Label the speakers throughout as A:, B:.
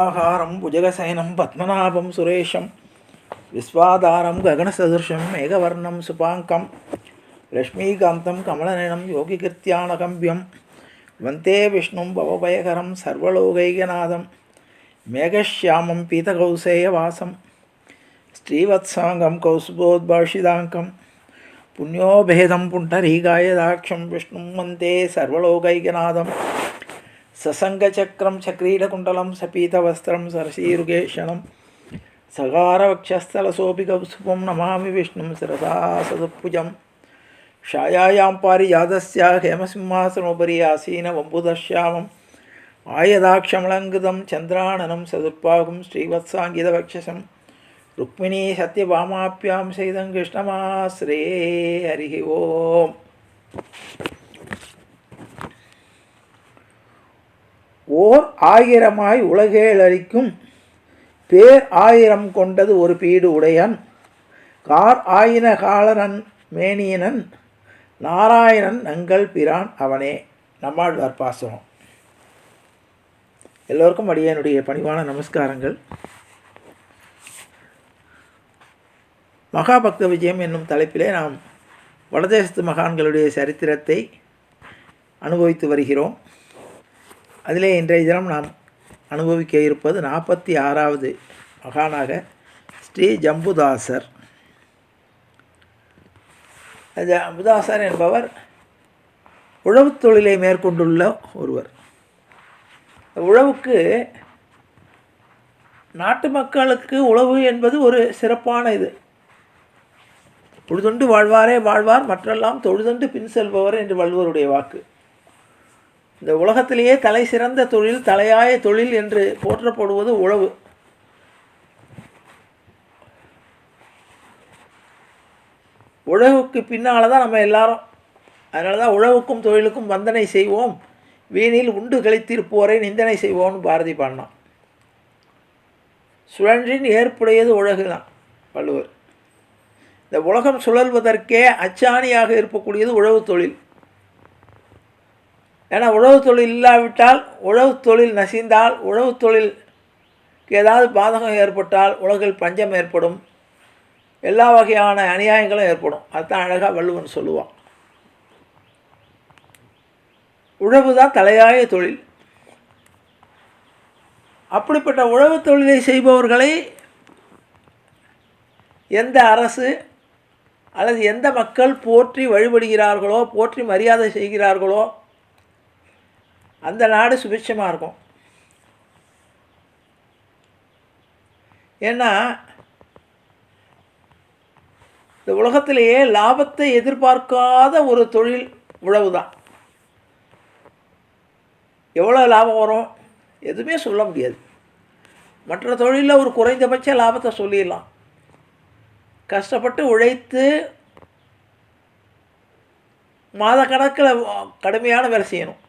A: शुभाहारं भुजगशयनं पद्मनाभं सुरेशं, विश्वाधारं गगनसदृशं मेघवर्णं सुपाङ्कं, लक्ष्मीकान्तं कमलनयनं योगिकृत्यानकम्ब्यं वन्ते विष्णुं भवभयकरं सर्वलोकैकनाथं, मेघश्यामं पीतकौसेयवासं, श्रीवत्साङ्गं कौसुभोद्भाषिताङ्कं पुण्योभेदं पुण्डरीकायदाक्षं विष्णुं वंदे सर्वलोकैकनाथम्। ససంగచక్రం చక్రీడకుండలం సపీతవస్త్రం సరసీరుగేషణం సగారవక్షస్థలసోపి కౌసుపం నమామి విష్ణుం శిరసా సదుపుజం ఛాయాయాం పారిజాతస్య హేమసింహాసనోపరి ఆసీన వంబుదశ్యామం ఆయదాక్షమలంకృతం చంద్రాననం సదుర్పాగుం శ్రీవత్సాంగితవక్షసం రుక్మిణీ సత్యభామాప్యాం సైతం కృష్ణమాశ్రయే హరి ఓం ஓர் ஆயிரமாய் உலகேளரிக்கும் பேர் ஆயிரம் கொண்டது ஒரு பீடு உடையன். கார் ஆயின காலரன் மேனியனன் நாராயணன் நங்கள் பிரான் அவனே. நம்மாழ்வார் பாசுரம். எல்லோருக்கும் அடியனுடைய பணிவான நமஸ்காரங்கள். மகாபக்த விஜயம் என்னும் தலைப்பிலே நாம் வடதேசத்து மகான்களுடைய சரித்திரத்தை அனுபவித்து வருகிறோம். அதிலே இன்றைய தினம் நாம் அனுபவிக்க இருப்பது நாற்பத்தி ஆறாவது மகானாக ஸ்ரீ ஜம்புதாசர். ஜம்புதாசர் என்பவர் உழவுத் தொழிலை மேற்கொண்டுள்ள ஒருவர். உழவுக்கு நாட்டு மக்களுக்கு உழவு என்பது ஒரு சிறப்பான இது. பொழுதுண்டு வாழ்வாரே வாழ்வார் மற்றெல்லாம் தொழுதுண்டு பின் செல்பவர் என்று வள்ளுவருடைய வாக்கு. இந்த உலகத்திலேயே தலை சிறந்த தொழில் தலையாய தொழில் என்று போற்றப்படுவது உழவு. உழவுக்கு பின்னால் தான் நம்ம எல்லாரும் அதனால தான் உழவுக்கும் தொழிலுக்கும் வந்தனை செய்வோம். வீணில் உண்டு கழித்திருப்போரை நிந்தனை செய்வோம்னு பாரதி பாடினான். சுழன்றின் ஏற்புடையது உலகு தான் வள்ளுவர். இந்த உலகம் சுழல்வதற்கே அச்சாணியாக இருக்கக்கூடியது உழவு தொழில். ஏன்னா உழவு தொழில் இல்லாவிட்டால் உழவு தொழில் நசிந்தால் உழவு தொழிலுக்கு ஏதாவது பாதகம் ஏற்பட்டால் உலகில் பஞ்சம் ஏற்படும். எல்லா வகையான அநியாயங்களும் ஏற்படும். அதுதான் அழகாக வள்ளுவன் சொல்லுவான். உழவு தான் தலையாய தொழில். அப்படிப்பட்ட உழவு தொழிலை செய்பவர்களை எந்த அரசு அல்லது எந்த மக்கள் போற்றி வழிபடுகிறார்களோ போற்றி மரியாதை செய்கிறார்களோ அந்த நாடு சுபிட்சமாக இருக்கும். ஏன்னா இந்த உலகத்திலேயே லாபத்தை எதிர்பார்க்காத ஒரு தொழில் உழவு தான் எவ்வளோ லாபம் வரும்? எதுவுமே சொல்ல முடியாது. மற்ற தொழிலில் ஒரு குறைந்தபட்ச லாபத்தை சொல்லிடலாம். கஷ்டப்பட்டு உழைத்து மாத கணக்கில் கடுமையான வேலை செய்யணும்.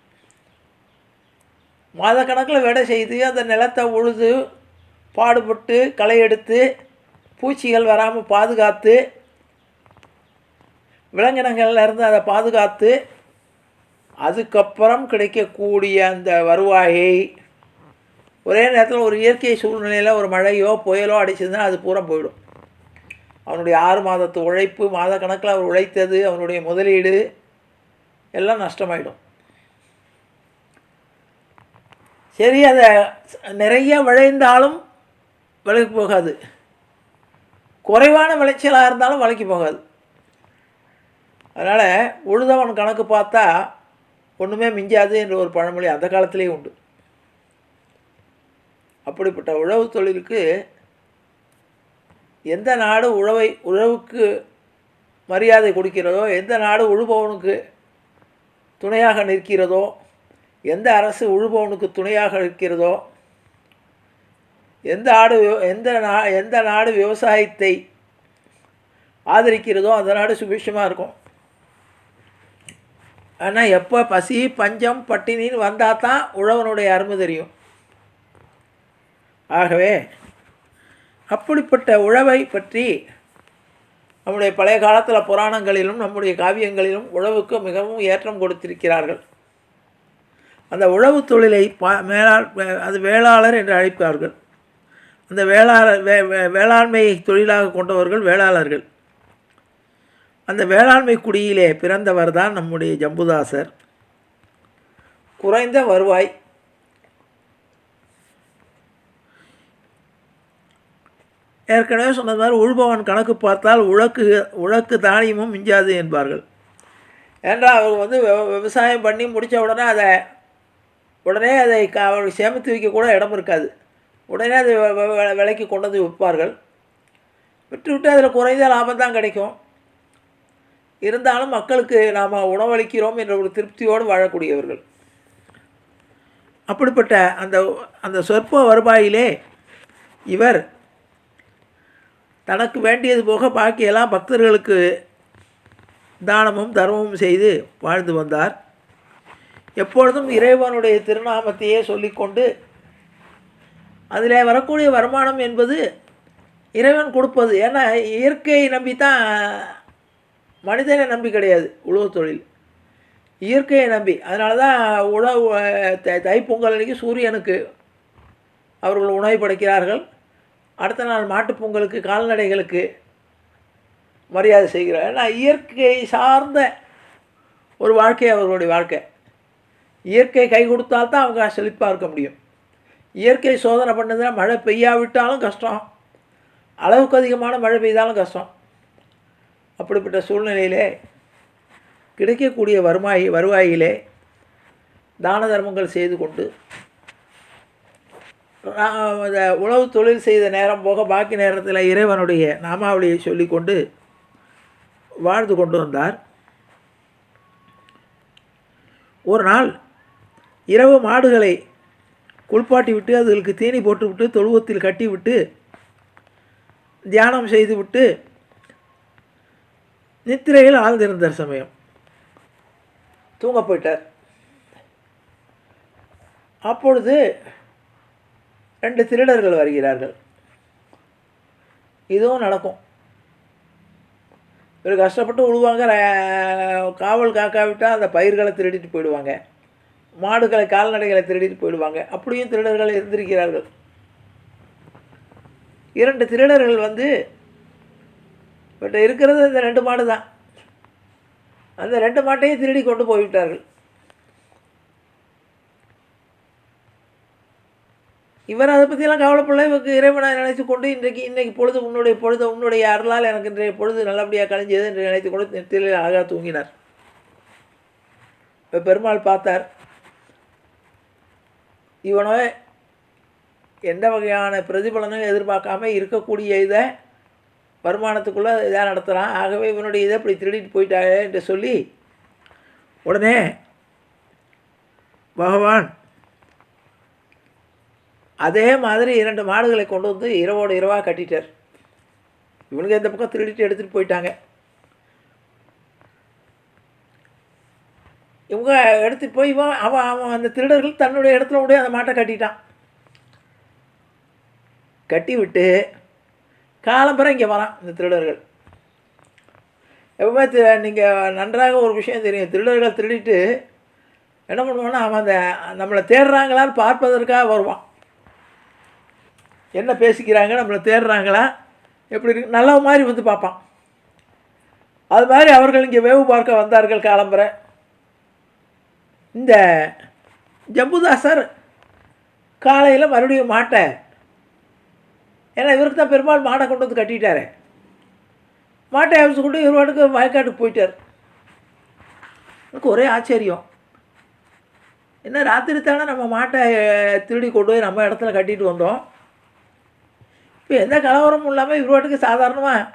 A: மாதக்கணக்கில் வேலை செய்து அந்த நிலத்தை உழுது பாடுபட்டு களை எடுத்து பூச்சிகள் வராமல் பாதுகாத்து விலங்கினங்கள்லேருந்து அதை பாதுகாத்து அதுக்கப்புறம் கிடைக்கக்கூடிய அந்த வருவாயை ஒரே நேரத்தில் ஒரு இயற்கை சூழ்நிலையில் ஒரு மழையோ புயலோ அடிச்சதுன்னா அது பூரா போயிடும். அவனுடைய ஆறு மாதத்து உழைப்பு மாத கணக்கில் அவர் உழைத்தது அவனுடைய முதலீடு எல்லாம் நஷ்டமாயிடும். சரி அதை நிறைய விளைந்தாலும் விலைக்கு போகாது. குறைவான விளைச்சலாக இருந்தாலும் விலைக்கு போகாது. அதனால் உழுதவன் கணக்கு பார்த்தா ஒன்றுமே மிஞ்சாது என்ற ஒரு பழமொழி அந்த காலத்திலேயே உண்டு. அப்படிப்பட்ட உழவு தொழிலுக்கு எந்த நாடு உழவை உழவுக்கு மரியாதை கொடுக்கிறதோ எந்த நாடு உழுபவனுக்கு துணையாக நிற்கிறதோ எந்த அரசு உழுபவனுக்கு துணையாக இருக்கிறதோ எந்த ஆடு எந்த நா எந்த நாடு விவசாயத்தை ஆதரிக்கிறதோ அந்த நாடு சுபிஷமாக இருக்கும். ஆனால் எப்போ பசி பஞ்சம் பட்டினின்னு வந்தால் தான் உழவனுடைய அருமை தெரியும். ஆகவே அப்படிப்பட்ட உழவை பற்றி நம்முடைய பழைய காலத்தில் புராணங்களிலும் நம்முடைய காவியங்களிலும் உழவுக்கு மிகவும் ஏற்றம் கொடுத்திருக்கிறார்கள். அந்த உழவு தொழிலை பா மேலாள் அது வேளாளர் என்று அழைப்பார்கள். அந்த வேளாளர் வே வே- வேளாண்மையை தொழிலாக கொண்டவர்கள் வேளாளர்கள். அந்த வேளாண்மை குடியிலே பிறந்தவர் தான் நம்முடைய ஜம்புதாசர். குறைந்த வருவாய். ஏற்கனவே சொன்னது மாதிரி உழுபவன் கணக்கு பார்த்தால் உழக்கு உழக்கு தானியமும் மிஞ்சாது என்பார்கள். ஏன்றால் அவர் வந்து விவ- விவசாயம் பண்ணி முடித்த உடனே அதை உடனே அதை க- அவர்கள் சேமித்து வைக்க கூட இடம் இருக்காது. உடனே அதை விலைக்கு கொண்டு வந்து விற்பார்கள். விட்டு விட்டு அதில் குறைந்த லாபம் தான் கிடைக்கும். இருந்தாலும் மக்களுக்கு நாம் உணவளிக்கிறோம் என்ற ஒரு திருப்தியோடு வாழக்கூடியவர்கள். அப்படிப்பட்ட அந்த அந்த சொற்ப வருவாயிலே இவர் தனக்கு வேண்டியது போக பாக்கியெல்லாம் பக்தர்களுக்கு தானமும் தர்மமும் செய்து வாழ்ந்து வந்தார். எப்பொழுதும் இறைவனுடைய திருநாமத்தையே சொல்லிக்கொண்டு அதில் வரக்கூடிய வருமானம் என்பது இறைவன் கொடுப்பது. ஏன்னா இயற்கையை நம்பி தான் மனிதனை நம்பி கிடையாது உழவு தொழில். இயற்கையை நம்பி. அதனால தான் உழவு தை தைப்பொங்கல் அன்றைக்கி சூரியனுக்கு அவர்கள் உணவு படைக்கிறார்கள். அடுத்த நாள் மாட்டுப்பொங்கலுக்கு கால்நடைகளுக்கு மரியாதை செய்கிறார். ஏன்னா இயற்கை சார்ந்த ஒரு வாழ்க்கை அவர்களுடைய வாழ்க்கை. இயற்கை கை கொடுத்தால் தான் அவங்க செழிப்பாக இருக்க முடியும். இயற்கை சோதனை பண்ணதுன்னா மழை பெய்யாவிட்டாலும் கஷ்டம். அளவுக்கு அதிகமான மழை பெய்தாலும் கஷ்டம். அப்படிப்பட்ட சூழ்நிலையிலே கிடைக்கக்கூடிய வருமாயி வருவாயிலே தான தர்மங்கள் செய்து கொண்டு நான் இந்த உழவு தொழில் செய்த நேரம் போக பாக்கி நேரத்தில் இறைவனுடைய நாமாவளியை சொல்லிக்கொண்டு வாழ்ந்து கொண்டு வந்தார் ஒரு நாள் இரவு மாடுகளை குளிப்பாட்டி விட்டு அதுகளுக்கு தீனி போட்டுவிட்டு தொழுவத்தில் கட்டிவிட்டு தியானம் செய்துவிட்டு நித்திரையில் ஆழ்ந்திருந்த சமயம். தூங்க போயிட்டார். அப்பொழுது ரெண்டு திருடர்கள் வருகிறார்கள். இதுவும் நடக்கும். இவர் கஷ்டப்பட்டு உழுவாங்க காவல் காக்காவிட்டால் அந்த பயிர்களை திருடிட்டு போயிடுவாங்க. மாடுகளை கால்நடைகளை திருடிட்டு போயிடுவாங்க. அப்படியும் திருடர்கள் இருந்திருக்கிறார்கள். இரண்டு திருடர்கள் வந்து இவற்றை இருக்கிறது இந்த ரெண்டு மாடு தான். அந்த ரெண்டு மாட்டையும் திருடி கொண்டு போய்விட்டார்கள். இவர் அதை பற்றியெல்லாம் கவலைப்படல. இவருக்கு இறைவனை நினைத்து கொண்டு இன்றைக்கு இன்றைக்கு பொழுது உன்னுடைய பொழுது உன்னுடைய அருளால் எனக்கு இன்றைய பொழுது நல்லபடியாக கழிஞ்சது என்று நினைத்து கொண்டு நெத்தியில் அழகாக தூங்கினார். இப்போ பெருமாள் பார்த்தார். இவனோ எந்த வகையான பிரதிபலனும் எதிர்பார்க்காம இருக்கக்கூடிய இதை வருமானத்துக்குள்ளே இதாக நடத்துகிறான் ஆகவே இவனுடைய இதை இப்படி திருடிட்டு போயிட்டாங்க என்று சொல்லி உடனே பகவான் அதே மாதிரி இரண்டு மாடுகளை கொண்டு வந்து இரவோடு இரவாக கட்டிட்டார். இவனுக்கு இந்த பக்கம் திருடிட்டு எடுத்துகிட்டு போயிட்டாங்க. இவங்க எடுத்து போய் இவன் அவன் அவன் அந்த திருடர்கள் தன்னுடைய இடத்துல கூட அந்த மாட்டை கட்டிட்டான். கட்டி விட்டு காலம்பரம் இங்கே வரான் இந்த திருடர்கள். எப்பவுமே நீங்கள் நன்றாக ஒரு விஷயம் தெரியும். திருடர்கள் திருடிட்டு என்ன பண்ணுவான்னா அவன் அந்த நம்மளை தேடுறாங்களான்னு பார்ப்பதற்காக வருவான். என்ன பேசிக்கிறாங்க நம்மளை தேடுறாங்களா? எப்படி இருக்கு? நல்ல மாதிரி வந்து பார்ப்பான். அது மாதிரி அவர்கள் இங்கே வேவு பார்க்க வந்தார்கள் காலம்பரை இந்த ஜம்புதாசர் காலையில் மறுபடியும் மாட்டை. ஏன்னா இவருக்கு தான் பெருமாள் மாடை கொண்டு வந்து கட்டிட்டாரு. மாட்டை அவிச்சு கொண்டு இவர் வாட்டுக்கு வயக்காட்டுக்கு போயிட்டார். எனக்கு ஒரே ஆச்சரியம். என்ன ராத்திரி தானே நம்ம மாட்டை திருடி கொண்டு போய் நம்ம இடத்துல கட்டிட்டு வந்தோம். இப்போ எந்த கலவரமும் இல்லாமல் இவர் வாட்டுக்கு சாதாரணமாக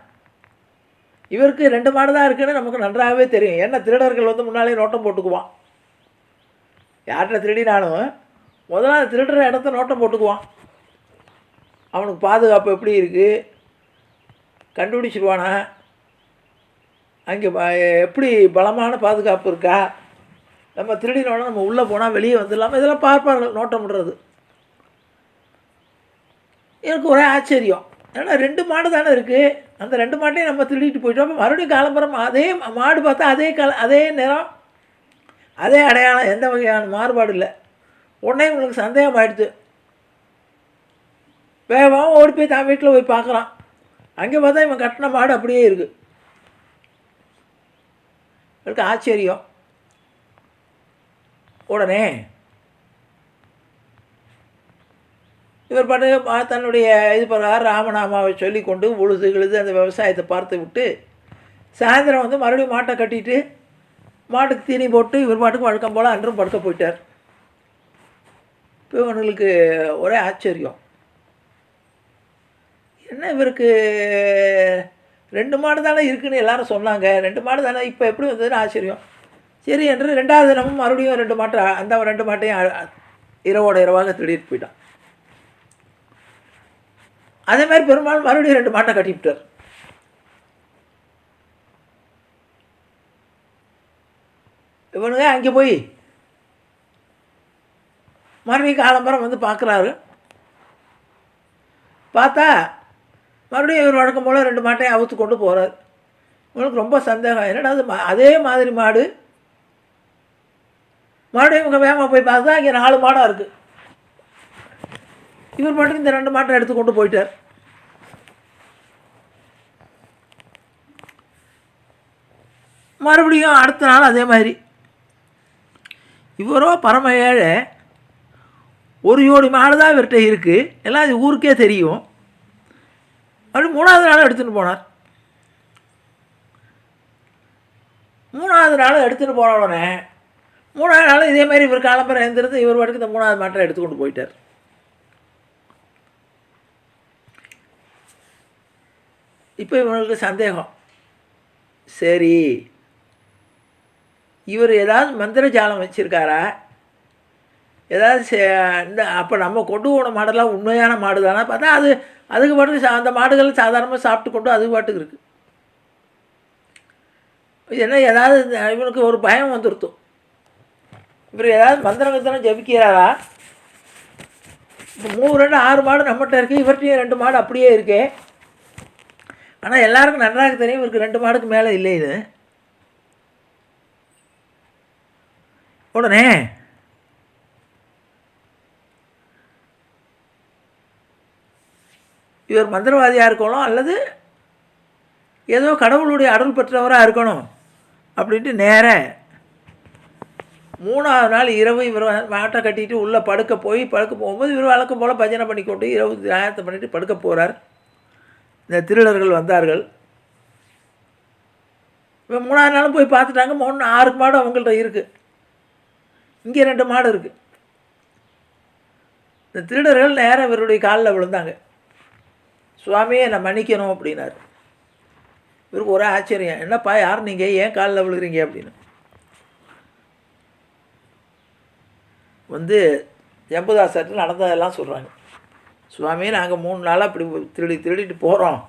A: இவருக்கு ரெண்டு மாடு தான் இருக்குன்னு நமக்கு நன்றாகவே தெரியும். ஏன்னா திருடர்கள் வந்து முன்னாலே நோட்டம் போட்டுக்குவான். யார்கிட்ட திருடினாலும் முதல்ல அந்த திருடுற இடத்த நோட்டம் போட்டுக்குவான். அவனுக்கு பாதுகாப்பு எப்படி இருக்குது கண்டுபிடிச்சிருவானா? அங்கே எப்படி பலமான பாதுகாப்பு இருக்கா? நம்ம திருடினோட நம்ம உள்ளே போனால் வெளியே வந்துடலாமா? இதெல்லாம் பார்ப்பார்கள் நோட்டம் விடுறது. எனக்கு ஒரே ஆச்சரியம். ஏன்னா ரெண்டு மாடு தானே இருக்குது அந்த ரெண்டு மாட்டையும் நம்ம திருடிட்டு போயிட்டோம். மறுபடியும் காலம்பரம் அதே மாடு பார்த்தா அதே கல அதே நிறம். அதே அடையாளம் எந்த வகையான மாறுபாடு இல்லை. உடனே உங்களுக்கு சந்தேகம் ஆயிடுது வேகமாக ஓடி போய் தான் வீட்டில் போய் பார்க்குறான். அங்கே பார்த்தா இவன் கட்டின மாடு அப்படியே இருக்குது இவருக்கு ஆச்சரியம். உடனே இவர் பாட்டு பா- தன்னுடைய இது பிரகாரம் ராமநாமாவை சொல்லி கொண்டு உழுது கிழுது அந்த விவசாயத்தை பார்த்து விட்டு சாயந்தரம் வந்து மறுபடியும் மாட்டை கட்டிட்டு மாட்டுக்கு தீனி போட்டு இவர் பாட்டுக்கு வழக்கம் போல் அன்றும் படுக்க போயிட்டார். இப்போ இவனுங்களுக்கு ஒரே ஆச்சரியம். என்ன இவருக்கு ரெண்டு மாடு தானே இருக்குன்னு எல்லாரும் சொன்னாங்க. ரெண்டு மாடு தானே இப்போ எப்படி வந்ததுன்னு ஆச்சரியம். சரி என்று ரெண்டாவது தினமும் மறுபடியும் ரெண்டு மாட்டை அந்த ரெண்டு மாட்டையும் இரவோட இரவாக திடீர்னு போயிட்டான். அதே மாதிரி பெருமாள் மறுபடியும் ரெண்டு மாட்டை கட்டிவிட்டார். இவனுங்க அங்கே போய் மறுபடியும் காலம்பரம் வந்து பார்க்குறாரு. பார்த்தா மறுபடியும் இவர் வழக்கம் போல் ரெண்டு மாட்டையும் அவுத்து கொண்டு போகிறார் இவனுக்கு ரொம்ப சந்தேகம். என்னடா அது மா- அதே மாதிரி மாடு. மறுபடியும் இவங்க வேகமாக போய் பார்த்தா இங்கே நாலு மாடாக இருக்குது இவர் மட்டும் இந்த ரெண்டு மாட்டை எடுத்து கொண்டு போயிட்டார். மறுபடியும் அடுத்த நாள் அதே மாதிரி இவரோ பரம ஏழை ஒரு ஜோடி மாடு தான் இவர்கிட்ட இருக்குது எல்லாம் அது ஊருக்கே தெரியும். அப்படி மூணாவது நாள் எடுத்துகிட்டு போனார். மூணாவது நாள் எடுத்துகிட்டு போன உடனே மூணாவது நாள் இதே மாதிரி இவர் காலம்பரம் எழுந்திருந்து இவர் வாட்டுக்கு இந்த மூணாவது மாட்டை எடுத்துக்கொண்டு போயிட்டார். இப்போ இவங்களுக்கு சந்தேகம். சரி இவர் ஏதாவது மந்திர ஜாலம் வச்சுருக்காரா? ஏதாவது சே- இந்த அப்போ நம்ம கொண்டு போன மாடெல்லாம் உண்மையான மாடு தானே பார்த்தா அது அதுக்கு பாட்டுக்கு சா- அந்த மாடுகள் சாதாரணமாக சாப்பிட்டு கொண்டு அது பாட்டுக்கு இருக்குது என்ன ஏதாவது இவனுக்கு ஒரு பயம் வந்துருத்தும். இவர் ஏதாவது மந்திரம் கந்திரம் ஜபிக்கிறாரா? இப்போ மூணு ரெண்டு ஆறு மாடு நம்மகிட்ட இருக்குது இவர்கிட்டையும் ரெண்டு மாடு அப்படியே இருக்கே. ஆனால் எல்லாருக்கும் நன்றாக தெரியும் இவருக்கு ரெண்டு மாடுக்கு மேலே இல்லை இது உடனே. இவர் மந்திரவாதியாக இருக்கணும் அல்லது ஏதோ கடவுளுடைய அருள் பெற்றவராக இருக்கணும் அப்படின்ட்டு நேர மூணாவது நாள் இரவு இவர் மாட்டை கட்டிட்டு உள்ளே படுக்க போய் படுக்க போகும்போது இவர் வழக்கம் போல் பஜனை பண்ணிக்கொண்டு இரவு தியானத்தை பண்ணிட்டு படுக்க போகிறார் இந்த திருடர்கள் வந்தார்கள். இப்போ மூணாவது நாளும் போய் பார்த்துட்டாங்க. மூணு ஆறு மாடு அவங்கள்ட்ட இருக்குது இங்கே ரெண்டு மாடு இருக்குது இந்த திருடர்கள் நேராக இவருடைய காலில் விழுந்தாங்க. சுவாமியை என்னை மன்னிக்கணும் அப்படின்னாரு. இவருக்கு ஒரே ஆச்சரியம் என்னப்பா யார் நீங்கள் ஏன் காலில் விழுகிறீங்க? அப்படின்னு. வந்து ஜம்புதாசர்ட்டு நடந்ததெல்லாம் சொல்கிறாங்க சுவாமி நாங்கள் மூணு நாளாக இப்படி திருடி திருடிட்டு போகிறோம்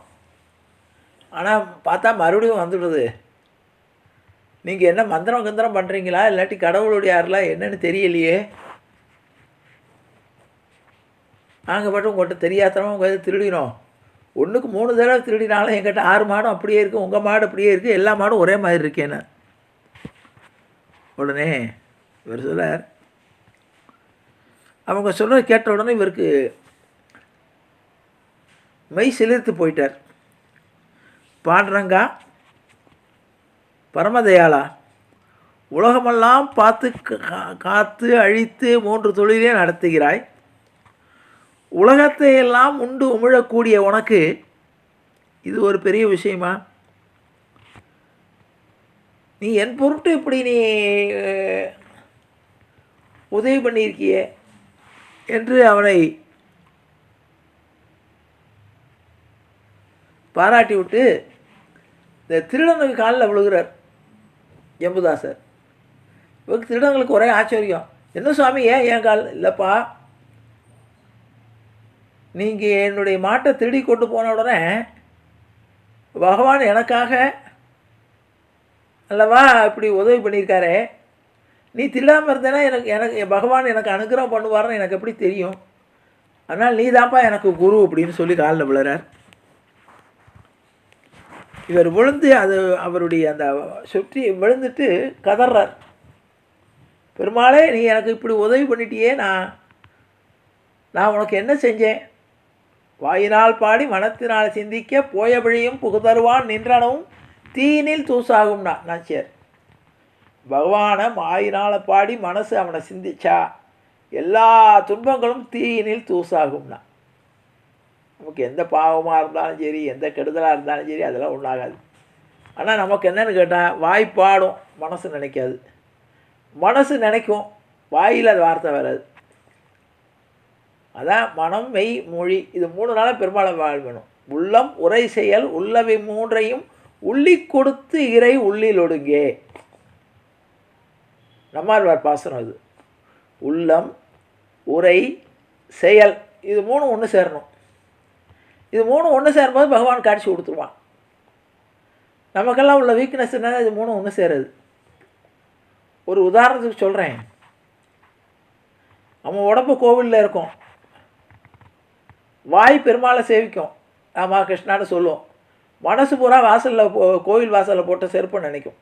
A: ஆனால் பார்த்தா மறுபடியும் வந்துடுது. நீங்கள் என்ன மந்திரம் கந்திரம் பண்ணுறீங்களா இல்லாட்டி கடவுளுடைய யாரெல்லாம் என்னன்னு தெரியலையே. நாங்கள் மட்டும் உங்கள்கிட்ட தெரியாதனமா உங்கள் இதை திருடினோம். ஒன்றுக்கு மூணு தடவை திருடினாலும் எங்கிட்ட ஆறு மாடும் அப்படியே இருக்குது உங்கள் மாடு அப்படியே இருக்குது எல்லா மாடும் ஒரே மாதிரி இருக்கேன்னு உடனே இவர் சொல்கிறார் அவங்க சொல்கிறத கேட்ட உடனே இவருக்கு மெய் சிலிர்த்து போயிட்டார். பாடுறங்கா பரமதயாளா? உலகமெல்லாம் பார்த்து கா- காத்து அழித்து மூன்று தொழிலே நடத்துகிறாய். உலகத்தை எல்லாம் உண்டு உமிழக்கூடிய உனக்கு இது ஒரு பெரிய விஷயமா? நீ என் பொருட்டு இப்படி நீ உதவி பண்ணியிருக்கியே என்று அவனை பாராட்டி விட்டு இந்த திருடனுக்கு காலில் விழுகிறார். ஜம்புதாசர் இவருக்கு திருடங்களுக்கு ஒரே ஆச்சரியம். என்ன சுவாமி ஏன் ஏன் கால்? இல்லைப்பா. நீங்கள் என்னுடைய மாட்டை திருடி கொண்டு போன உடனே பகவான் எனக்காக அல்லவா இப்படி உதவி பண்ணியிருக்காரே? நீ திருடாமல் இருந்தேன்னா எனக்கு எனக்கு பகவான் எனக்கு அனுகிரகம் பண்ணுவார்னு எனக்கு எப்படி தெரியும்? அதனால் நீ தான்ப்பா எனக்கு குரு அப்படின்னு சொல்லி காலில் விழுறார். இவர் விழுந்து அது அவருடைய அந்த சுற்றி விழுந்துட்டு கதறார் பெருமாளே நீ எனக்கு இப்படி உதவி பண்ணிட்டியே நான் நான் உனக்கு என்ன செஞ்சேன்? வாயினால் பாடி மனத்தினால் சிந்திக்க போய வழியும் புகுதருவான் நின்றனவும் தீனில் தூசாகும்னா. நான் சரி. பகவானை வாயினால் பாடி மனசு அவனை சிந்திச்சா எல்லா துன்பங்களும் தீயினில் தூசாகும்னா. நமக்கு எந்த பாவமாக இருந்தாலும் சரி எந்த கெடுதலாக இருந்தாலும் சரி அதெல்லாம் ஒன்றாகாது ஆனால் நமக்கு என்னென்னு கேட்டால் வாய் பாடும் மனசு நினைக்காது. மனசு நினைக்கும் வாயில் அது வார்த்தை வராது. அதான் மனம் மெய் மொழி இது மூணு நாளாக பெரும்பாலும் வாழ்வணும். உள்ளம் உரை செயல் உள்ளவை மூன்றையும் உள்ளி கொடுத்து இறை உள்ளில் ஒடுங்கே. நம்மாழ்வார் பாசனம் அது. உள்ளம் உரை செயல் இது மூணு ஒன்று சேரணும். இது மூணு ஒன்று சேரும்போது பகவான் காட்சி கொடுத்துருவான். நமக்கெல்லாம் உள்ள வீக்னஸ் என்ன? இது மூணு ஒன்று சேருது. ஒரு உதாரணத்துக்கு சொல்கிறேன் நம்ம உடம்பு கோவிலில் இருக்கும். வாய் பெருமாளை சேவிக்கும். ராமா கிருஷ்ணான்னு சொல்லுவோம். மனசு பூரா வாசலில் கோவில் வாசலில் போட்ட செருப்பு நினைக்கும்.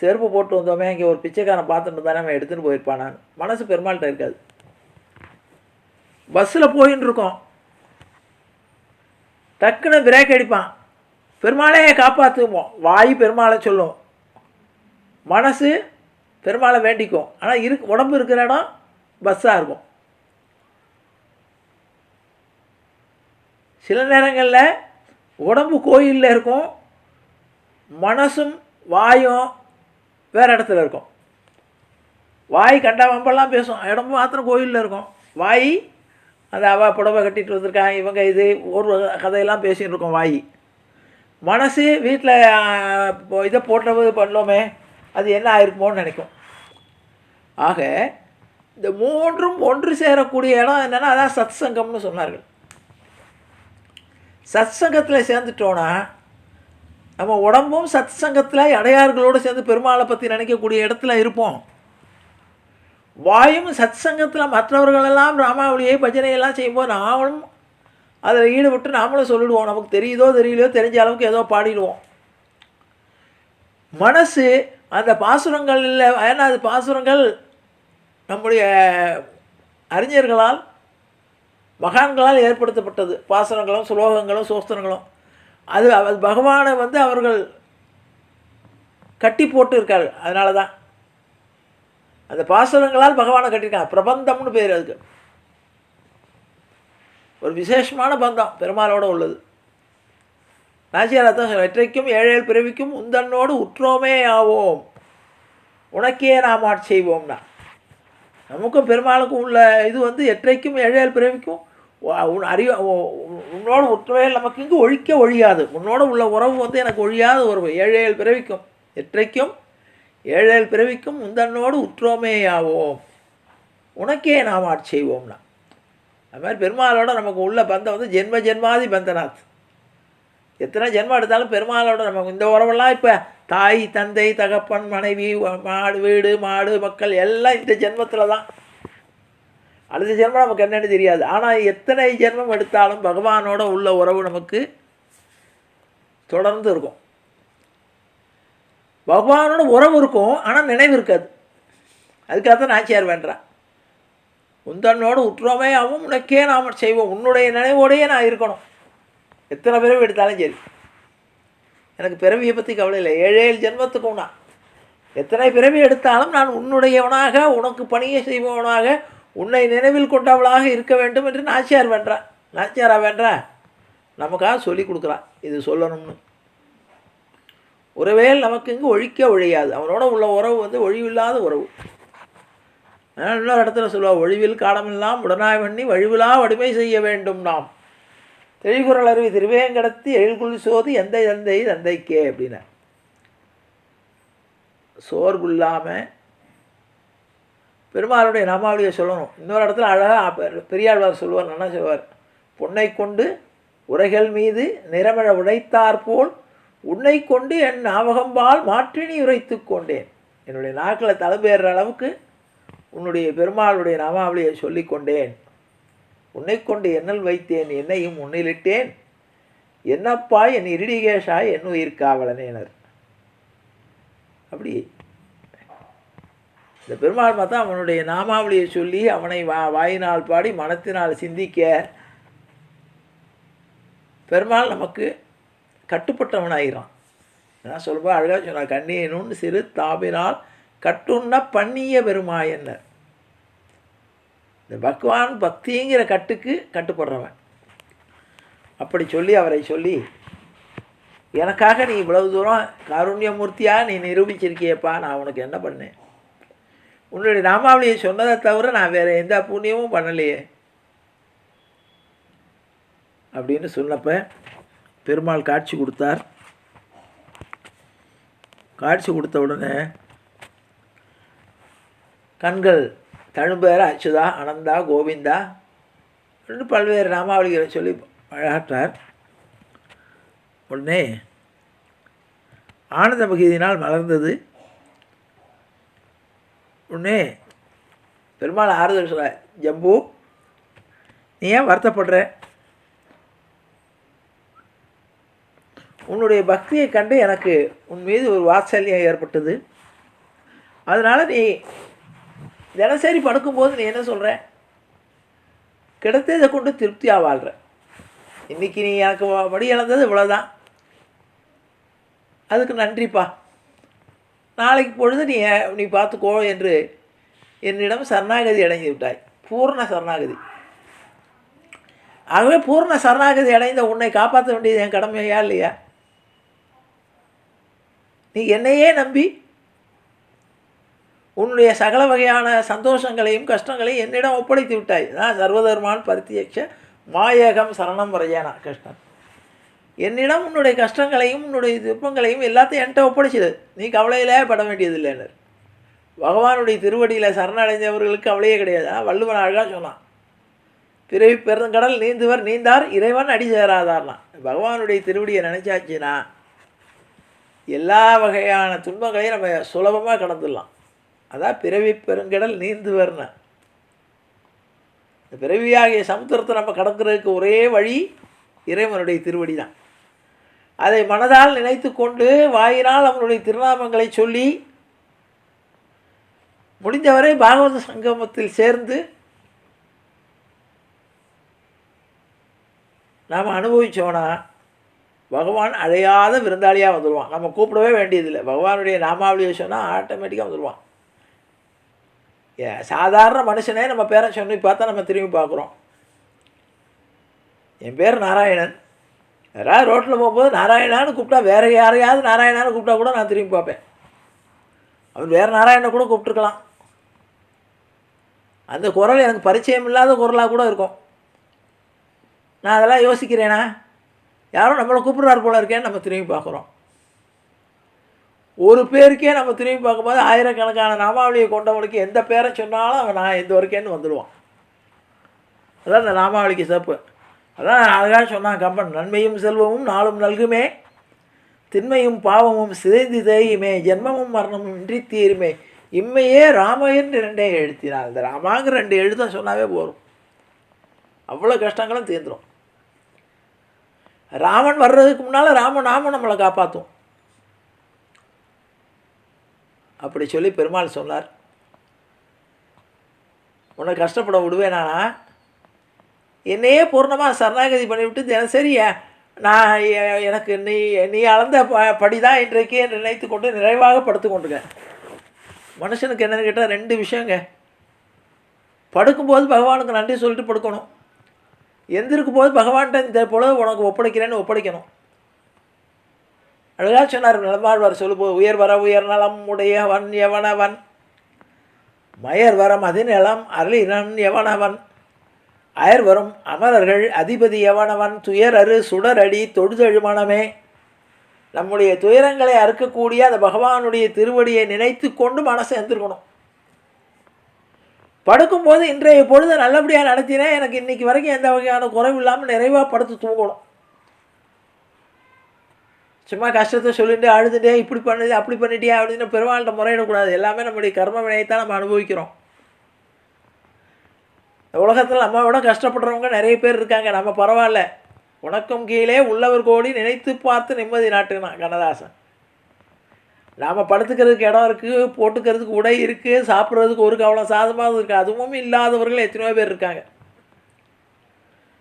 A: செருப்பு போட்டு வந்தோமே இங்கே ஒரு பிச்சைக்காரன் பார்த்துட்டு தானே அவன் எடுத்துகிட்டு போயிருப்பான் நான் மனசு பெருமாள்கிட்ட இருக்காது. பஸ்ஸில் போயின்னு இருக்கோம். டக்குன்னு பிரேக் அடிப்பான். பெருமாளே காப்பாற்றுவோம் வாய் பெருமாளை சொல்லும். மனசு பெருமாளை வேண்டிக்கும். ஆனால் இருக்கு உடம்பு இருக்கிற இடம் பஸ்ஸாக இருக்கும். சில நேரங்களில் உடம்பு கோயிலில் இருக்கும். மனசும் வாயும் வேறு இடத்துல இருக்கும். வாய் கண்டா வம்பெல்லாம் பேசும். இடமும் மாத்திரம் கோயிலில் இருக்கும். வாய் அந்த அவள் புடவை கட்டிட்டு வந்திருக்கான் இவங்க இது ஒரு கதையெல்லாம் பேசிகிட்டு இருக்கோம் வாய். மனசு வீட்டில் இதை போட்டது பண்ணோமே அது என்ன ஆயிருக்குமோன்னு நினைக்கும். ஆக இந்த மூன்றும் ஒன்று சேரக்கூடிய இடம் என்னென்னா அதான் சத் சங்கம்னு சொன்னார்கள். சத் சங்கத்தில் சேர்ந்துட்டோன்னா நம்ம உடம்பும் சத் சங்கத்தில் அடையார்களோடு சேர்ந்து பெருமாளை பற்றி நினைக்கக்கூடிய இடத்துல இருப்போம். வாயும் சத் சங்கத்தில் மற்றவர்களெல்லாம் ராமாவளியை பஜனையெல்லாம் செய்யும்போது நாமளும் அதில் ஈடுபட்டு நாமளும் சொல்லிடுவோம். நமக்கு தெரியுதோ தெரியலையோ தெரிஞ்ச அளவுக்கு ஏதோ பாடிடுவோம். மனசு அந்த பாசுரங்கள் இல்லை ஏன்னா அது பாசுரங்கள் நம்முடைய அறிஞர்களால் மகான்களால் ஏற்படுத்தப்பட்டது. பாசுரங்களும் சுலோகங்களும் சோஸ்திரங்களும். அது அது பகவானை வந்து அவர்கள் கட்டி போட்டு இருக்காரு அதனால தான் அந்த பாசுரங்களால் பகவானை கட்டியிருக்காங்க. பிரபந்தம்னு பேர் அதுக்கு. ஒரு விசேஷமான பந்தம் பெருமாளோட உள்ளது. நாச்சியார் அர்த்தம் வெற்றைக்கும் ஏழேல் பிறவிக்கும் உந்தன்னோடு உற்றோமே ஆவோம். உனக்கே நாம் ஆட்சி செய்வோம்னா. நமக்கும் பெருமாளுக்கும் உள்ள இது வந்து எற்றைக்கும் ஏழேல் பிறவிக்கும் உன் அறிவு உன்னோட உற்றவையில் நமக்கு இங்கு ஒழிக்க ஒழியாது. உன்னோட உள்ள உறவு வந்து எனக்கு ஒழியாத உறவு ஏழேழு பிறவிக்கும். எற்றைக்கும் ஏழேழு பிறவிக்கும் முந்தன்னோடு உற்றோமேயாவோம் உனக்கே நாம் ஆட்சி செய்வோம்னா. அது மாதிரி பெருமாளோட நமக்கு உள்ள பந்தம் வந்து ஜென்ம ஜென்மாதி பந்தநாத். எத்தனை ஜென்மம் எடுத்தாலும் பெருமாளோட நமக்கு இந்த உறவெல்லாம் இப்போ தாய் தந்தை தகப்பன் மனைவி மாடு வீடு மாடு மக்கள் எல்லாம் இந்த ஜென்மத்தில் தான் அடுத்த ஜென்மம் நமக்கு என்னென்னு தெரியாது. ஆனால் எத்தனை ஜென்மம் எடுத்தாலும் பகவானோட உள்ள உறவு நமக்கு தொடர்ந்து இருக்கும். பகவானோட உறவு இருக்கும் ஆனால் நினைவு இருக்காது. அதுக்காக தான் நாச்சியார் வேண்டான் உந்தன்னோடு உற்றோமே ஆகும் உனக்கே நாம் செய்வோம். உன்னுடைய நினைவோடையே நான் இருக்கணும். எத்தனை பிறவி எடுத்தாலும் சரி. எனக்கு பிறவியை பற்றி கவலை இல்லை. ஏழேழு ஜென்மத்துக்கும் நான் எத்தனை பிறவி எடுத்தாலும் நான் உன்னுடையவனாக உனக்கு பணியை செய்பவனாக உன்னை நினைவில் கொண்டவளாக இருக்க வேண்டும் என்று நாச்சியார் வேண்டான் நாச்சியாரா வேண்டா நமக்காக சொல்லி கொடுக்குறான் இது சொல்லணும்னு. உறவேல் நமக்கு இங்கு ஒழிக்க ஒழியாது. அவனோட உள்ள உறவு வந்து ஒழிவில்லாத உறவு. அதனால் இன்னொரு இடத்துல சொல்லுவாள் ஒழிவில் காலமெல்லாம் உடனாய் பண்ணி வழிவிலா வடிமை செய்ய வேண்டும் நாம். தெளிகுரல் அருவி திருவேங்கடத்தி எழில்குள் சோதி எந்த தந்தை தந்தைக்கே அப்படின்னு. சோர்வு இல்லாமல் பெருமாளுடைய நாமாவளியை சொல்லணும். இன்னொரு இடத்துல அழகாக பெரியாழ்வார் சொல்லுவார் நல்லா சொல்வார் பொன்னை கொண்டு உரைகள் மீது நிறமிழ உடைத்தாற்போல் உன்னை கொண்டு என் ஞாபகம்பால் மாற்றினி உரைத்து கொண்டேன். என்னுடைய நாக்கில் தலைபேறுற அளவுக்கு உன்னுடைய பெருமாளுடைய நாமாவளியை சொல்லிக்கொண்டேன் உன்னை கொண்டு என்னல் வைத்தேன் என்னையும் உன்னிலிட்டேன். என்னப்பா என் இருடிகேஷா என் உயிர் காவலனேனர் அப்படி இந்த பெருமாள் பார்த்தா அவனுடைய நாமாவளியை சொல்லி அவனை வா வாயினால் பாடி மனத்தினால் சிந்திக்க பெருமாள் நமக்கு கட்டுப்பட்டவனாகிறான் நான் சொல்லும்போது அழகாக சொன்னான் கண்ணியனும் சிறு தாபினால் கட்டுன்னா பண்ணிய பெருமாயன்னர் இந்த பகவான் பக்திங்கிற கட்டுக்கு கட்டுப்படுறவன். அப்படி சொல்லி அவரை சொல்லி எனக்காக நீ இவ்வளவு தூரம் காருண்யமூர்த்தியாக நீ நிரூபிச்சிருக்கியப்பா நான் உனக்கு என்ன பண்ணேன்? உன்னுடைய நாமாவளியை சொன்னதை தவிர நான் வேறு எந்த புண்ணியமும் பண்ணலையே. அப்படின்னு சொன்னப்போ பெருமாள் காட்சி கொடுத்தார். காட்சி கொடுத்த உடனே கண்கள் தழும்பேற அச்சுதா அனந்தா கோவிந்தா அப்படின்னு பல்வேறு நாமாவளிகளை சொல்லி அழகாற்றார். உடனே ஆனந்த பகுதியினால் மலர்ந்தது. உடனே பெருமாள் ஆறுதல் சொல்ல ஜம்பு நீ ஏன் வருத்தப்படுற? உன்னுடைய பக்தியை கண்டு எனக்கு உன் மீது ஒரு வாத்சல்யம் ஏற்பட்டது. அதனால் நீ தினசரி படுக்கும்போது நீ என்ன சொல்கிற கிடைத்ததை கொண்டு திருப்தியாக வாழ்கிற இன்றைக்கி நீ எனக்கு படி இழந்தது இவ்வளோதான் அதுக்கு நன்றிப்பா. நாளைக்கு பொழுது நீ நீ பார்த்துக்கோ என்று என்னிடம் சரணாகதி அடைந்து விட்டாய். பூர்ண சரணாகதி. ஆகவே பூர்ண சரணாகதி அடைந்த உன்னை காப்பாற்ற வேண்டியது என் கடமையா இல்லையா? நீ என்னையே நம்பி உன்னுடைய சகல வகையான சந்தோஷங்களையும் கஷ்டங்களையும் என்னிடம் ஒப்படைத்து விட்டாய். நான் சர்வதர்மான் பரித்தியட்ச மாயகம் சரணம் வரையானா கிருஷ்ணன். என்னிடம் உன்னுடைய கஷ்டங்களையும் உன்னுடைய துப்பங்களையும் எல்லாத்தையும் என்கிட்ட ஒப்படைச்சிடு. நீ கவலையிலே பட வேண்டியதில்லைன்னு பகவானுடைய திருவடியில் சரணடைந்தவர்களுக்கு கவலையே கிடையாது. ஆ, வள்ளுவன் அழகாக சொன்னான். பிறவி பெருங்கடல் நீந்துவர் நீந்தார் இறைவன் அடி சேராதார்னா பகவானுடைய திருவடியை நினச்சாச்சுன்னா எல்லா வகையான துன்பங்களையும் நம்ம சுலபமாக கடந்துடலாம். அதான் பிறவி பெருங்கடல் நீந்துவர்னா இந்த பிறவியாகிய சமுத்திரத்தை நம்ம கடக்கிறதுக்கு ஒரே வழி இறைவனுடைய திருவடி தான் அதை மனதால் நினைத்து கொண்டு வாயினால் அவனுடைய திருநாமங்களை சொல்லி முடிந்தவரை பாகவத சங்கமத்தில் சேர்ந்து நாம் அனுபவித்தோன்னா பகவான் அழையாத விருந்தாளியாக வந்துடுவான் நம்ம கூப்பிடவே வேண்டியதில்லை. பகவானுடைய நாமாவளியை சொன்னால் ஆட்டோமேட்டிக்காக வந்துடுவான் ஏ சாதாரண மனுஷனே நம்ம பேரை சொல்லி பார்த்தா நம்ம திரும்பி பார்க்குறோம். என் பேர் நாராயணன். யாராவது ரோட்டில் போகும்போது நாராயணான்னு கூப்பிட்டா வேறு யாரையாவது நாராயணான்னு கூப்பிட்டா கூட நான் திரும்பி பார்ப்பேன். அவன் வேறு நாராயணனை கூட கூப்பிட்டுருக்கலாம். அந்த குரல் எனக்கு பரிச்சயம் இல்லாத குரலாக கூட இருக்கும். நான் அதெல்லாம் யோசிக்கிறேனா? யாரும் நம்மளை கூப்பிட்றாரு போல இருக்கேன்னு நம்ம திரும்பி பார்க்குறோம். ஒரு பேருக்கே நம்ம திரும்பி பார்க்கும்போது ஆயிரக்கணக்கான நாமாவளியை கொண்டவனுக்கு எந்த பேரை சொன்னாலும் அவன் நான் எந்த வரைக்கேன்னு வந்துடுவான். அதான் இந்த நாமாவளிக்கு சிறப்பு. அதான் அழகாக சொன்னான் கம்பன் நன்மையும் செல்வமும் நாளும் நல்குமே திண்மையும் பாவமும் சிதைந்து தேயுமே ஜென்மமும் மரணமும் இன்றி தீருமே. இம்மையே ராமையன் ரெண்டே எழுத்தினார். இந்த ராமாங்கிற ரெண்டு எழுத்த சொன்னாவே போதும். அவ்வளோ கஷ்டங்களும் தீர்ந்துடும் ராமன் வர்றதுக்கு முன்னால் ராமன் நாம நம்மளை காப்பாற்றும் அப்படி சொல்லி பெருமாள் சொன்னார். உன்னை கஷ்டப்பட விடுவேனானா என்னையே பூர்ணமாக சரணாகதி பண்ணிவிட்டு தினசரி நான் எனக்கு நீ நீ அளந்த ப படிதான் இன்றைக்கு நினைத்து கொண்டு நிறைவாக படுத்து கொண்டிருக்கேன் மனுஷனுக்கு என்னன்னு கேட்டால் ரெண்டு விஷயங்க. படுக்கும்போது பகவானுக்கு நன்றி சொல்லிட்டு படுக்கணும். எந்திருக்கும் போது பகவான்கிட்ட இந்த பொழுது உனக்கு ஒப்படைக்கிறேன்னு ஒப்படைக்கணும். அழகாக சொன்னார் நிலமாழ்வார் சொல்லுபோ உயர் வர உயர் நலம் உடையவன் எவனவன்? மயர் வரம் அதிநிலம் அருளினன் எவனவன்? அயர் வரும் அமரர்கள் அதிபதி எவனவன்? துயர் அரு சுடரடி தொடுதழு மனமே. நம்முடைய துயரங்களை அறுக்கக்கூடிய அந்த பகவானுடைய திருவடியை நினைத்து கொண்டு மனசை எந்திருக்கணும். படுக்கும்போது இன்றைய பொழுது நல்லபடியாக நடத்தினேன். எனக்கு இன்றைக்கி வரைக்கும் எந்த வகையான குறைவு இல்லாமல் நிறைவாக படுத்து தூங்கணும். சும்மா கஷ்டத்தை சொல்லிட்டு அழுதுட்டே இப்படி பண்ணுது அப்படி பண்ணிட்டே அப்படின்னு பெருமாள்கிட்ட முறையிடக்கூடாது. எல்லாமே நம்முடைய கர்ம வினையைத்தான் நம்ம அனுபவிக்கிறோம். உலகத்தில் நம்ம விட கஷ்டப்படுறவங்க நிறைய பேர் இருக்காங்க. நம்ம பரவாயில்ல. உனக்கும் கீழே உள்ளவர் கோடி நினைத்து பார்த்து நிம்மதி நாட்டுனான் கண்ணதாசன். நாம் படுத்துக்கிறதுக்கு இடம் இருக்குது போட்டுக்கிறதுக்கு உடை இருக்குது சாப்பிட்றதுக்கு ஒரு கவலம் சாதமாக இருக்குது அதுவும் இல்லாதவர்கள் எத்தனையோ பேர் இருக்காங்க.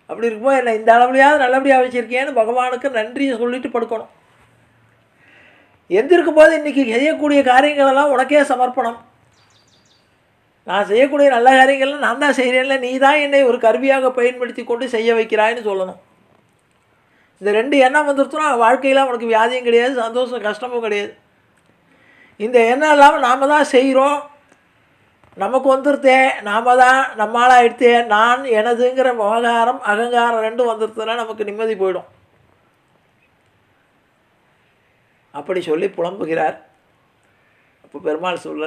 A: அப்படி இருக்கும்போது என்னை இந்த அளவுலையாவது நல்லபடியாக வச்சுருக்கேன்னு பகவானுக்கு நன்றியை சொல்லிட்டு படுக்கணும். எந்திருக்கும் போது இன்றைக்கி செய்யக்கூடிய காரியங்களெல்லாம் உனக்கே சமர்ப்பணம். நான் செய்யக்கூடிய நல்ல காரியங்கள்லாம் நான் தான் செய்கிறேன்ல நீ தான் என்னை ஒரு கருவியாக பயன்படுத்தி கொண்டு செய்ய வைக்கிறாய்ன்னு சொல்லணும். இந்த ரெண்டு எண்ணம் வந்துருச்சுன்னா வாழ்க்கையில் அவனுக்கு வியாதியும் கிடையாது சந்தோஷம் கஷ்டமும் கிடையாது. இந்த எண்ணம் இல்லாமல் நாம் தான் செய்கிறோம் நமக்கு வந்துருத்தே நாம் தான் நம்மளாக எடுத்தே நான் எனதுங்கிற விவகாரம் அகங்காரம் ரெண்டும் வந்துருச்சுன்னா நமக்கு நிம்மதி போயிடும். அப்படி சொல்லி புலம்புகிறார். அப்போ பெருமாள் சொல்ல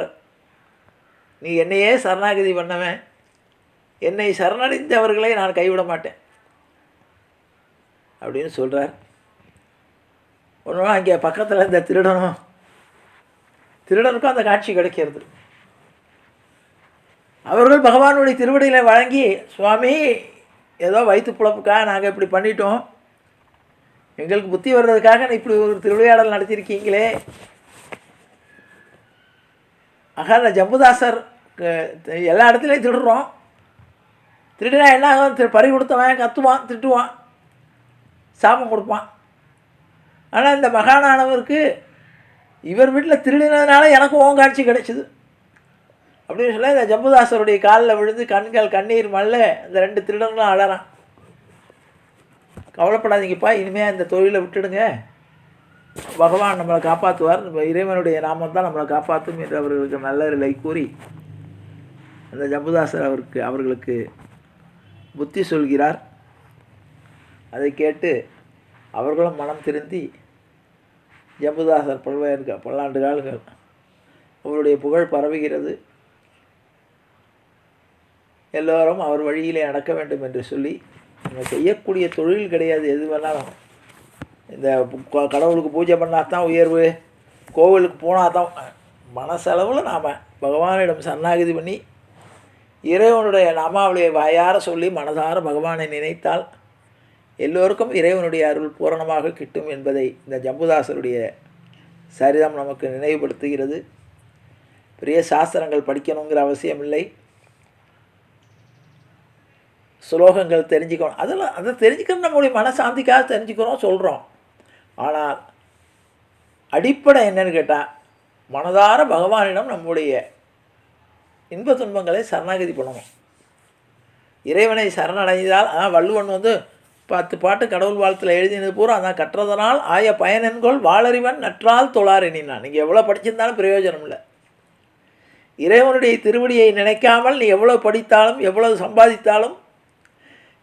A: நீ என்னையே சரணாகதி பண்ணவன். என்னை சரணடைந்தவர்களை நான் கைவிட மாட்டேன். அப்படின்னு சொல்கிறார் ஒன்று அங்கே பக்கத்தில் இந்த திருடனும் திருடனுக்கும் அந்த காட்சி கிடைக்கிறது. அவர்கள் பகவானுடைய திருவடிகளை வழங்கி சுவாமி ஏதோ வயிற்று புழப்புக்காக நாங்கள் இப்படி பண்ணிட்டோம். எங்களுக்கு புத்தி வர்றதுக்காக இப்படி ஒரு திருவிளையாடல் நடத்தியிருக்கீங்களே. ஆக அந்த ஜம்புதாசர் எல்லா இடத்துலையும் திருடுறோம். திருடினா என்ன ஆகும்? திரு பறி கொடுத்தவன் கத்துவான் திட்டுவான் சாபம் கொடுப்பான். ஆனால் இந்த மகானானவருக்கு இவர் வீட்டில் திருடினதுனால எனக்கு ஓன் காட்சி கிடைச்சிது. அப்படின்னு சொல்ல இந்த ஜம்புதாசருடைய காலில் விழுந்து கண்கள் கண்ணீர் மல்ல இந்த ரெண்டு திருடங்களும் அழறான். கவலைப்படாதீங்கப்பா இனிமேல் இந்த தொழிலை விட்டுடுங்க. பகவான் நம்மளை காப்பாற்றுவார் நம்ம இறைவனுடைய நாமம் தான் நம்மளை காப்பாற்றும் என்று அவர்களுக்கு நல்ல கூறி அந்த ஜம்புதாசர் அவருக்கு அவர்களுக்கு புத்தி சொல்கிறார். அதை கேட்டு அவர்களும் மனம் திருந்தி ஜம்புதாசர் பல்வேறு பல்லாண்டு காலங்கள் அவருடைய புகழ் பரவுகிறது. எல்லோரும் அவர் வழியிலே நடக்க வேண்டும் என்று சொல்லி நம்ம செய்யக்கூடிய தொழில் கிடையாது எது வேணாலும். இந்த கடவுளுக்கு பூஜை பண்ணால் தான் உயர்வு கோவிலுக்கு போனால் தான் மனசளவில் நாம் பகவானிடம் சன்னாகிதி பண்ணி இறைவனுடைய நாமாவளியை வாயார சொல்லி மனதார பகவானை நினைத்தால் எல்லோருக்கும் இறைவனுடைய அருள் பூரணமாக கிட்டும் என்பதை இந்த ஜம்புதாசருடைய சரிதம் நமக்கு நினைவுபடுத்துகிறது. பெரிய சாஸ்திரங்கள் படிக்கணுங்கிற அவசியம் இல்லை ஸ்லோகங்கள் தெரிஞ்சுக்கணும். அதெல்லாம் அதை தெரிஞ்சுக்கணும். நம்மளுடைய மனசாந்திக்காக தெரிஞ்சுக்கிறோம் சொல்கிறோம் ஆனால் அடிப்படை என்னன்னு கேட்டால் மனதார பகவானிடம் நம்முடைய இன்ப துன்பங்களை சரணாகதி பண்ணணும். இறைவனை சரணடைந்தால் ஆனால் வள்ளுவன் வந்து பத்து பாட்டு கடவுள் வாழ்த்தில் எழுதினது பூரா அதான் கற்றதனால் ஆய பயனென்கொள் வாளறிவன் நற்றால் தொழார் எண்ணினான். நீங்கள் எவ்வளோ படிச்சிருந்தாலும் பிரயோஜனம் இல்லை. இறைவனுடைய திருவடியை நினைக்காமல் நீ எவ்வளோ படித்தாலும் எவ்வளவு சம்பாதித்தாலும்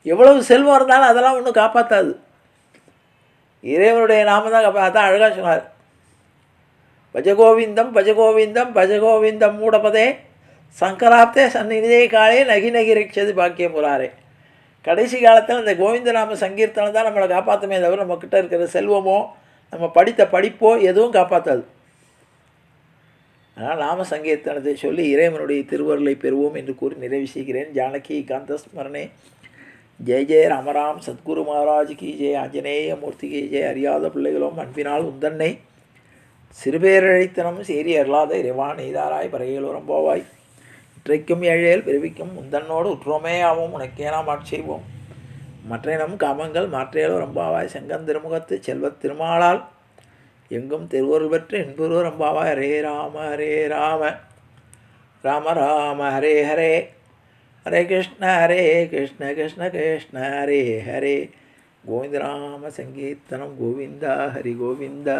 A: எவ்வளவு செல்வம் இருந்தாலும் அதெல்லாம் ஒன்றும் காப்பாற்றாது இறைவனுடைய நாம தான் காப்பா அதான் அழகாக சொன்னார். பஜகோவிந்தம் பஜகோவிந்தம் பஜகோவிந்தம் மூடபதே சங்கராப்தே சந்நிதியே காலே நகி நகி ரிக்ஷது பாக்கியம் புறாரே கடைசி காலத்தில் இந்த கோவிந்தநாம சங்கீர்த்தனை தான் நம்மளை காப்பாற்றுமே தவிர நம்மக்கிட்ட இருக்கிற செல்வமோ நம்ம படித்த படிப்போ எதுவும் காப்பாற்றாது ஆனால் நாம சங்கீர்த்தனத்தை சொல்லி இறைவனுடைய திருவருளை பெறுவோம் என்று கூறி நிறைவு செய்கிறேன். ஜானகி காந்தஸ்மரணே. ஜெய ஜெய ராமராம். சத்குரு மகாராஜ் கி ஜெய. ஆஞ்சநேய மூர்த்தி கி ஜெய. அறியாத பிள்ளைகளும் அன்பினால் உந்தன்னை. சிறுபேரழைத்தனம் சேரி அருளாத இறைவான் நெய்தாராய் பறையலோரம் போவாய். இற்றைக்கும் ஏழையில் பிறவிக்கும் உந்தன்னோடு உற்றோமே ஆவோம் உனக்கே நாம் ஆட்செய்வோம் மற்றையினம் காமங்கள் மாற்றையலோ ரம்பாவாய் செங்கந்திருமுகத்து செல்வத் திருமாலால் எங்கும் திருவருள் பெற்று என்பொரு ரம்பாவாய். ஹரே ராம ஹரே ராம ராம ராம ஹரே ஹரே. ஹரே கிருஷ்ண ஹரே கிருஷ்ண கிருஷ்ண கிருஷ்ண ஹரே ஹரே. கோவிந்த ராம சங்கீர்த்தனம் கோவிந்தா ஹரி கோவிந்தா.